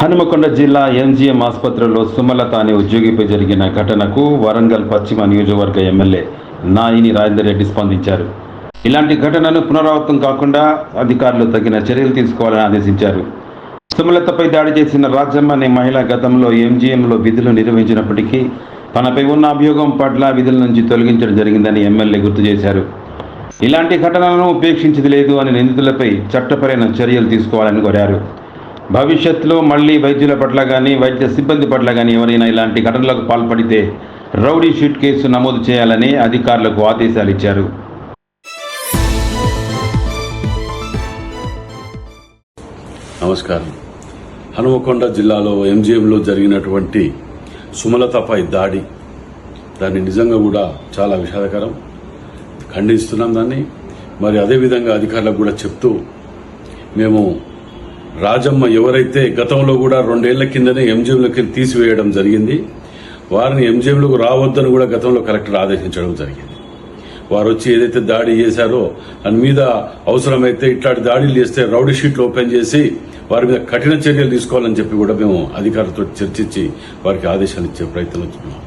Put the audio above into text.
హనుమకొండ జిల్లా ఎంజీఎం ఆసుపత్రిలో సుమలత అనే ఉద్యోగిపై జరిగిన ఘటనకు వరంగల్ పశ్చిమ నియోజకవర్గ ఎమ్మెల్యే నాయిని రాజేందర్ రెడ్డి స్పందించారు. ఇలాంటి ఘటనను పునరావృతం కాకుండా అధికారులు తగిన చర్యలు తీసుకోవాలని ఆదేశించారు. సుమలతపై దాడి చేసిన రాజమ్మ అనే మహిళ గతంలో ఎంజీఎంలో విధులు నిర్వహించినప్పటికీ తనపై ఉన్న అభియోగం పట్ల విధుల నుంచి తొలగించడం జరిగిందని ఎమ్మెల్యే గుర్తు చేశారు. ఇలాంటి ఘటనలను ఉపేక్షించేది లేదు అని నిందితులపై చట్టపరమైన చర్యలు తీసుకోవాలని కోరారు. భవిష్యత్తులో మళ్ళీ వైద్యుల పట్ల కానీ వైద్య సిబ్బంది పట్ల కానీ ఎవరైనా ఇలాంటి ఘటనలకు పాల్పడితే రౌడీ షీట్ కేసు నమోదు చేయాలని అధికారులకు ఆదేశాలు ఇచ్చారు. నమస్కారం. హనుమకొండ జిల్లాలో ఎంజిఎంలో జరిగినటువంటి సుమలతపై దాడి. దాన్ని నిజంగా కూడా చాలా విషాదకరం. ఖండిస్తున్నాం దాన్ని. మరి అదేవిధంగా అధికారులకు కూడా చెప్తూ మేము రాజమ్మ ఎవరైతే గతంలో కూడా రెండేళ్ళ కిందనే ఎంజిఎంలోకి తీసివేయడం జరిగింది వారిని ఎంజిఎంలోకి రావద్దని కూడా గతంలో కలెక్టర్ ఆదేశించడం జరిగింది. వారు వచ్చి ఏదైతే దాడి చేశారో దాని మీద అవసరమైతే ఇట్లాంటి దాడులు చేస్తే రౌడీ షీట్లు ఓపెన్ చేసి వారి మీద కఠిన చర్యలు తీసుకోవాలని చెప్పి కూడా మేము అధికారులతో చర్చించి వారికి ఆదేశాలు ఇచ్చే ప్రయత్నం చేస్తున్నాం.